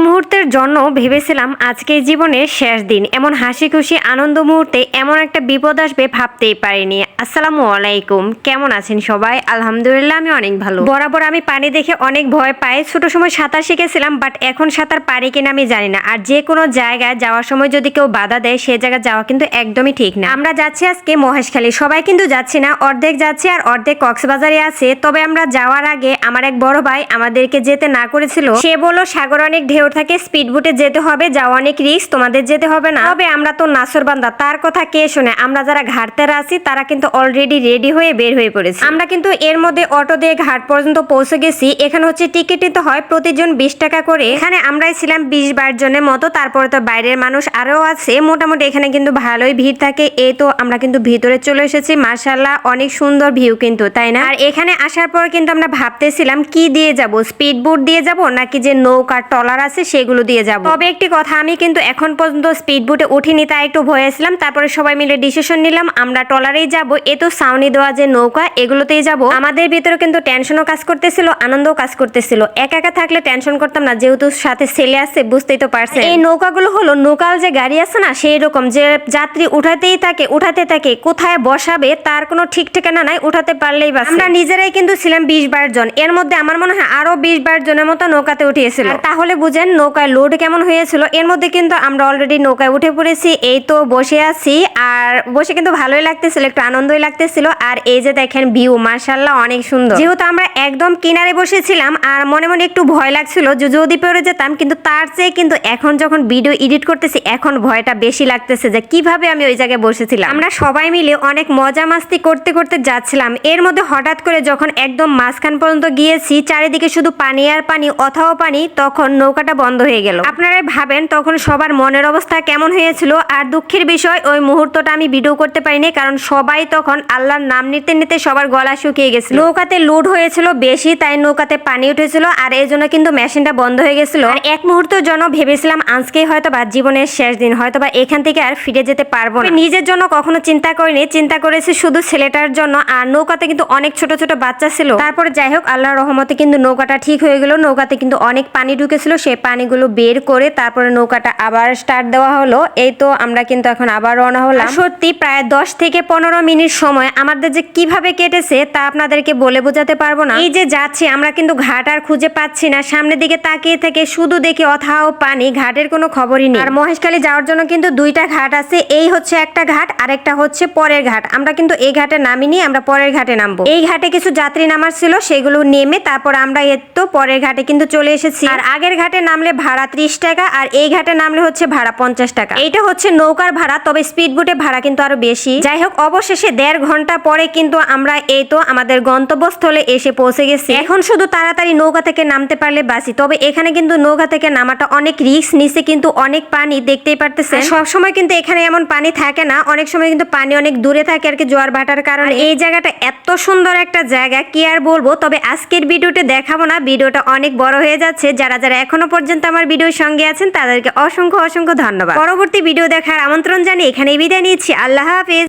মুহূর্তের জন্য ভেবেছিলাম আজকে জীবনের শেষ দিন। এমন হাসি খুশি, আনন্দ মুহূর্তে এমন একটা বিপদ আসবে ভাবতেই পারিনি। আসসালামু আলাইকুম। কেমন আছেন সবাই? আলহামদুলিল্লাহ, আমি অনেক ভালো। বরাবর আমি পানি দেখে অনেক ভয় পাই। ছোট সময় সাঁতার শিখেছিলাম বাট এখন সাঁতার পারি কিনা আমি জানি না। আর যে কোনো জায়গায় যাওয়ার সময় যদি কেউ বাধা দেয়, সে জায়গায় যাওয়া কিন্তু একদমই ঠিক না। আমরা যাচ্ছি আজকে মহেশখালী। সবাই কিন্তু যাচ্ছি না। অর্ধেক যাচ্ছে আর অর্ধেক কক্সবাজারে আছে। তবে আমরা যাওয়ার আগে আমার এক বড় ভাই আমাদেরকে যেতে না করেছিল। সে বলল, সাগর অনেক ঢেউ থাকে স্পিড বোটে যেতে হবে যাওয়া অনেক রিস্ক, তোমাদের যেতে হবে না। তবে আমরা তো নাসরবান্দা তার কথা কে শুনে? আমরা যারা ঘাটতেরা আছি, তারা কিন্তু অলরেডি রেডি হয়ে বের হয়ে পড়েছি। আমরা কিন্তু এর মধ্যে অটো দিয়ে ঘাট পর্যন্ত পৌঁছে গেছি। এখানে হচ্ছে টিকিট নিতে হয় প্রতিজন বিশ টাকা করে। এখানে আমরাই ছিলাম বিশ বাইশ জনের মতো, তারপরে তো বাইরের মানুষ আরও আছে। মোটামুটি এখানে কিন্তু ভালোই ভিড় থাকে। এই তো আমরা কিন্তু ভিতরে চলে এসেছি। মার্শাল্লাহ অনেক সুন্দর ভিউ কিন্তু, তাই না? আর এখানে আসার পর কিন্তু আমরা ভাবতেছিলাম, কি দিয়ে যাব? স্পিড বোট দিয়ে যাব, নাকি যে নৌকা টলার আছে, সেগুলো দিয়ে যাব। তবে একটি কথা, আমি কিন্তু এখন পর্যন্ত স্পিড বোটে উঠিনি, তাই একটু ভয়েছিলাম তারপরে সবাই মিলে ডিসিশন নিলাম, আমরা টলারেই যাব। এ তো সাউনি দেওয়া যে নৌকা, এগুলোতেই যাব। আমাদের ভিতরে কিন্তু টেনশনও কাজ করতেছিল, আনন্দও কাজ করতেছিল। একা একা থাকলে টেনশন করতাম না, যেহেতু সাথে ছেলে আছে, বুঝতেই তো পারছেন। এই নৌকাগুলো হলো নৌকাল যে গাড়ি আছে না সেই রকম যে যাত্রী উঠাতেই থাকে, উঠাতে থাকে, কোথায় বসাবে, তার কোনো ঠিক ঠিকানা নাই, উঠাতে পারলেই বাস আমরা নিজেরাই কিন্তু ছিলাম বিশ বার জন। এর মধ্যে আমার মনে হয় আরও বিশ বার জনের মতো নৌকাতে উঠিয়েছিল। তাহলে তাহলে বুঝেন নৌকায় লোড কেমন হয়েছিল? এর মধ্যে কিন্তু আমরা অলরেডি নৌকায় উঠে পড়েছি, এই তো বসে আছি। আর বসে কিন্তু ভালোই লাগতেছিল, একটু আনন্দই লাগতেছিল। আর এই যে দেখেন ভিউ মার্শাল্লাহ অনেক সুন্দর। যেহেতু আমরা একদম কিনারে বসেছিলাম, আর মনে মনে একটু ভয় লাগছিল যে যদি পড়ে যেতাম, কিন্তু তার চেয়ে কিন্তু এখন যখন ভিডিও এডিট করতেছি, এখন ভয়টা বেশি লাগতেছে যে কীভাবে আমি ওই জায়গায় বসেছিলাম। আমরা সবাই মিলে অনেক মজা মাস্তি করতে করতে যাচ্ছিলাম। এর মধ্যে হঠাৎ করে যখন একদম মাঝখান পর্যন্ত গিয়েছি, চারিদিকে শুধু পানি আর পানি, অথাও পানি, তখন নৌকাটা বন্ধ হয়ে গেল। আপনারা ভাবেন তখন সবার মনের অবস্থা কেমন হয়েছিল, আর দুঃখের বিষয়, ওই মুহূর্তটা আমি ভিডিও করতে পারিনি, কারণ সবাই তখন আল্লাহর নাম নিতে নিতে সবার গলা শুকিয়ে গেছিল। নৌকাতে লোড হয়েছিল বেশি, তাই নৌকাতে পানি উঠেছিল, আর এই জন্য কিন্তু মেশিনটা বন্ধ হয়ে গেছিল। আর এক মুহূর্তের জন্য ভেবেছিলাম আজকেই হয়তো বা জীবনের শেষ দিন হয়তো বা এখান থেকে আর ফিরে যেতে পারব না। নিজের জন্য কখনো চিন্তা করিনি, চিন্তা করেছি শুধু ছেলেটার জন্য, আর নৌকাতে কিন্তু অনেক ছোট ছোট বাচ্চা ছিল। তারপরে যাই হোক, আল্লাহর রহমতে কিন্তু নৌকাটা ঠিক হয়ে গেল, নৌকাতে কিন্তু অনেক পানি ঢুকেছিল, সেই পানিগুলো বের করে তারপরে নৌকাটা আবার স্টার্ট দেওয়া হলো। এই তো আমরা কিন্তু এখন আবার রওনা হলাম। সত্যি প্রায় দশ থেকে পনেরো মিনিট সময় আমাদের যে কীভাবে কেটেছে তা আপনাদেরকে বলে বোঝাতে পারব না। এই যে যাচ্ছি, আমরা কিন্তু ঘাট আর খুঁজে পাচ্ছি না। সামনের দিকে তাকিয়ে থেকে শুধু দেখি অথাও পানি, ঘাটের কোনো খবরই নেই। আর মহেশখালী যাওয়ার জন্য কিন্তু দুইটা ঘাট আছে। এই হচ্ছে একটা ঘাট, আরেকটা হচ্ছে পরের ঘাট। আমরা কিন্তু এই ঘাটে নামিনি, আমরা পরের ঘাটে নামবো। এই ঘাটে কিছু যাত্রী নামার ছিল, সেগুলো নেমে তারপর আমরা এর তো পরের ঘাটে কিন্তু চলে এসেছি। আর আগের ঘাটে নামলে ভাড়া ত্রিশ টাকা, আর এই ঘাটে নামলে হচ্ছে ভাড়া পঞ্চাশ টাকা। এইটা হচ্ছে নৌকার ভাড়া, তবে স্পিড বোটে ভাড়া কিন্তু আরও বেশি। যাই হোক অবশেষে দেড় ঘণ্টা পরে কিন্তু আমরা এই তো আমাদের গন্তব্যস্থলে এসে পৌঁছে গেছি। এখন শুধু তাড়াতাড়ি নৌকা থেকে নামতে পারলে বাসি তবে এখানে কিন্তু নৌকা থেকে নামাটা অনেক রিস্ক নিচে কিন্তু অনেক পানি দেখতেই পারতেছেন। সব সময় কিন্তু এখানে এমন পানি থাকে না অনেক সময় কিন্তু পানি অনেক দূরে থাকে আর কি জোয়ার ভাটার কারণে। এই জায়গাটা এত সুন্দর একটা জায়গা কি আর বলব? তবে আজকের ভিডিওতে দেখাবো না ভিডিওটা অনেক বড় হয়ে যাচ্ছে। যারা যারা এখনও পর্যন্ত আমার ভিডিওর সঙ্গে আছেন তাদেরকে অসংখ্য অসংখ্য ধন্যবাদ। পরবর্তী ভিডিও দেখার আমন্ত্রণ জানিয়ে এখানে বিদায় নিচ্ছি। আল্লাহ হাফিজ।